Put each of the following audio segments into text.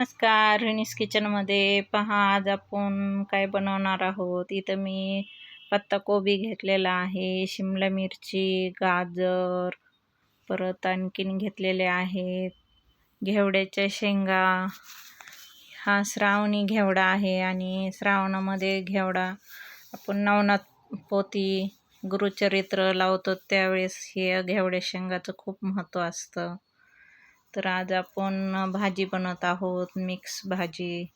नमस्कार रिनीस किचनमध्ये पहा आज आपण काय बनवणार आहोत? इथं मी पत्ताकोबी घेतलेला आहे शिमला मिरची गाजर परत आणखीन घेतलेले आहेत. घेवड्याच्या शेंगा हा श्रावणी घेवडा आहे आणि श्रावणामध्ये घेवडा आपण नवनाथ पोती गुरुचरित्र लावतो त्यावेळेस हे घेवड्या शेंगाचं खूप महत्त्व असतं. तर आज आपण भाजी बनवत आहोत मिक्स भाजी.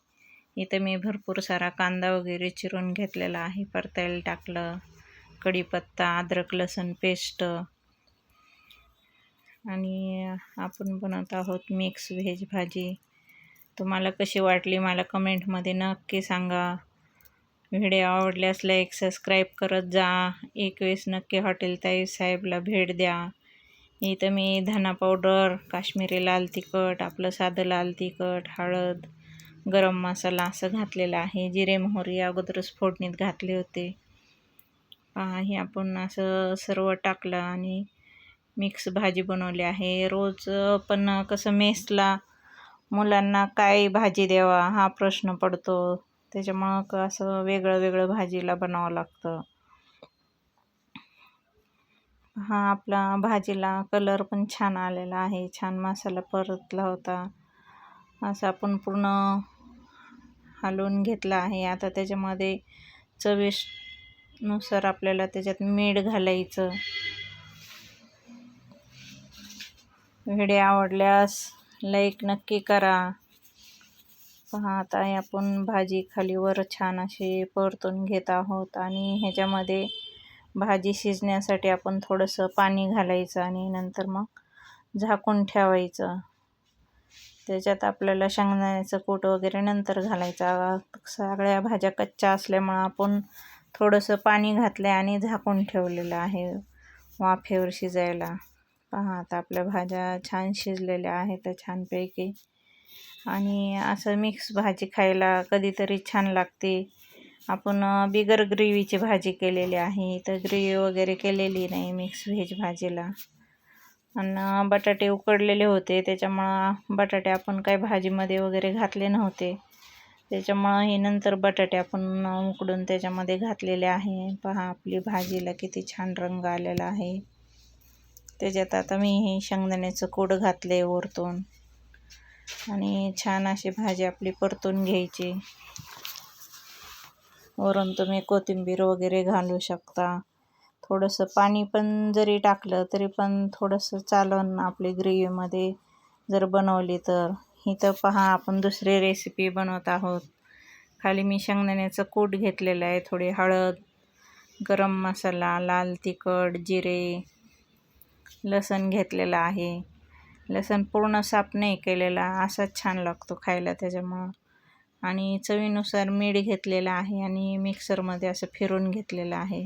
इथं मी भरपूर सारा कांदा वगैरे चिरून घेतलेला आहे परतायला टाकलं कढीपत्ता अद्रक लसूण पेस्ट. आणि आपण बनवत आहोत मिक्स व्हेज भाजी. तुम्हाला कशी वाटली मला कमेंटमध्ये नक्की सांगा. व्हिडिओ आवडल्यास लाईक सबस्क्राईब करत जा. एक वेळेस नक्की हॉटेल ताई साहेबला भेट द्या. इथं मी धना पावडर काश्मीरी लाल तिखट आपलं साधं लाल तिखट हळद गरम मसाला असं घातलेलं आहे. जिरे मोहरी अगोदरच फोडणीत घातले होते. हे आपण असं सर्व टाकलं आणि मिक्स भाजी बनवली आहे. रोज पण कसं मेसला मुलांना काय भाजी द्यावा हा प्रश्न पडतो. त्याच्यामुळं असं वेगळं वेगळं भाजीला बनावं लागतं. हा आपला भाजीला कलर पण छान आलेला आहे. छान मसाला परतला होता. असं आपण पूर्ण हलवून घेतला आहे. आता त्याच्यामध्ये चवीनुसार आपल्याला त्याच्यात मीठ घालायचं. व्हिडिओ आवडल्यास लाईक नक्की करा. पहा आता आपण भाजी खालीवर छान अशी परतून घेत आहोत. आणि ह्याच्यामध्ये भाजी शिजण्यासाठी आपण थोडंसं पाणी घालायचं आणि नंतर मग झाकून ठेवायचं. त्याच्यात आपल्याला शेंगदाण्याचं कूट वगैरे नंतर घालायचा. सगळ्या भाज्या कच्च्या असल्यामुळं आपण थोडंसं पाणी घातलं आहे आणि झाकून ठेवलेलं आहे वाफेवर शिजायला. पहा आता आपल्या भाज्या छान शिजलेल्या आहेत छानपैकी. आणि असं मिक्स भाजी खायला कधीतरी छान लागते. आपण बिगर ग्रेव्हीची भाजी केलेली आहे. तर ग्रेव्ही वगैरे केलेली नाही मिक्स व्हेज भाजीला. आणि बटाटे उकडलेले होते. त्याच्यामुळं बटाटे आपण काही भाजीमध्ये वगैरे घातले नव्हते. त्याच्यामुळं हे नंतर बटाटे आपण उकडून त्याच्यामध्ये घातलेले आहे. पहा आपली भाजीला किती छान रंग आलेला आहे. त्याच्यात आता मी हे शेंगदाण्याचं कूड घातले वरतून. आणि छान अशी भाजी आपली परतून घ्यायची. वरून तुम्ही कोथिंबीर वगैरे घालू शकता. थोडंसं पाणी पण जरी टाकलं तरी पण थोडंसं चालन आपली ग्रेव्हीमध्ये जर बनवली तर. इथं पहा आपण दुसरी रेसिपी बनवत आहोत. खाली मी शेंगदाण्याचं कूट घेतलेलं आहे. थोडी हळद गरम मसाला लाल तिखट जिरे लसण घेतलेलं आहे. लसण पूर्ण साफ नाही केलेला. असाच छान लागतो खायला त्याच्यामुळं. आणि चवीनुसार मीठ घेतलेलं आहे आणि मिक्सरमध्ये असं फिरून घेतलेलं आहे.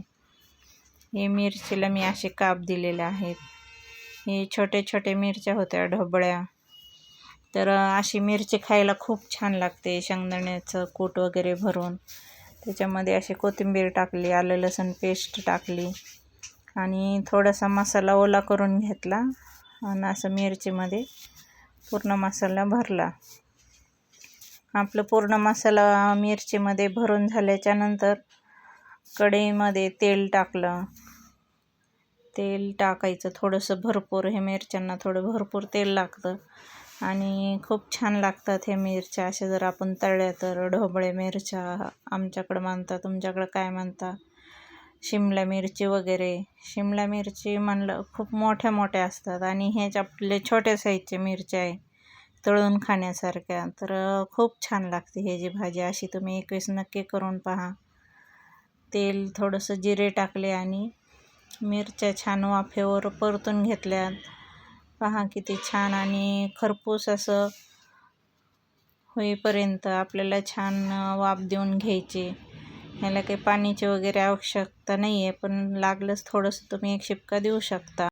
हे मिरचीला मी असे काप दिलेले आहेत. हे छोटे छोटे मिरच्या होत्या ढोबळ्या. तर अशी मिरची खायला खूप छान लागते शेंगदाण्याचं कूट वगैरे भरून. त्याच्यामध्ये अशी कोथिंबीर टाकली आलं लसूण पेस्ट टाकली आणि थोडासा मसाला ओला करून घेतला आणि असं मिरचीमध्ये पूर्ण मसाला भरला. आपलं पूर्ण मसाला मिरचीमध्ये भरून झाल्याच्यानंतर कढईमध्ये तेल टाकलं. तेल टाकायचं थोडंसं भरपूर हे मिरच्यांना थोडं भरपूर तेल लागतं. आणि खूप छान लागतात हे मिरच्या अशा जर आपण तळल्या तर. ढोबळे मिरच्या आमच्याकडं मानता तुमच्याकडं काय म्हणता शिमला मिरची वगैरे. शिमला मिरची म्हणलं खूप मोठ्या मोठ्या असतात. आणि ह्याच्या आपले छोट्या साईजचे मिरच्या आहे तळून खाण्यासारख्या. तर खूप छान लागते हे जी भाजी. अशी तुम्ही एकवीस नक्की करून पहा. तेल थोडंसं जिरे टाकले आणि मिरच्या छान वाफेवर परतून घेतल्या पहा किती छान आणि खरपूस असं होईपर्यंत आपल्याला छान वाफ देऊन घ्यायची. ह्याला काही पाण्याची वगैरे आवश्यकता नाही आहे पण लागलंच थोडंसं तुम्ही एक शिपका देऊ शकता.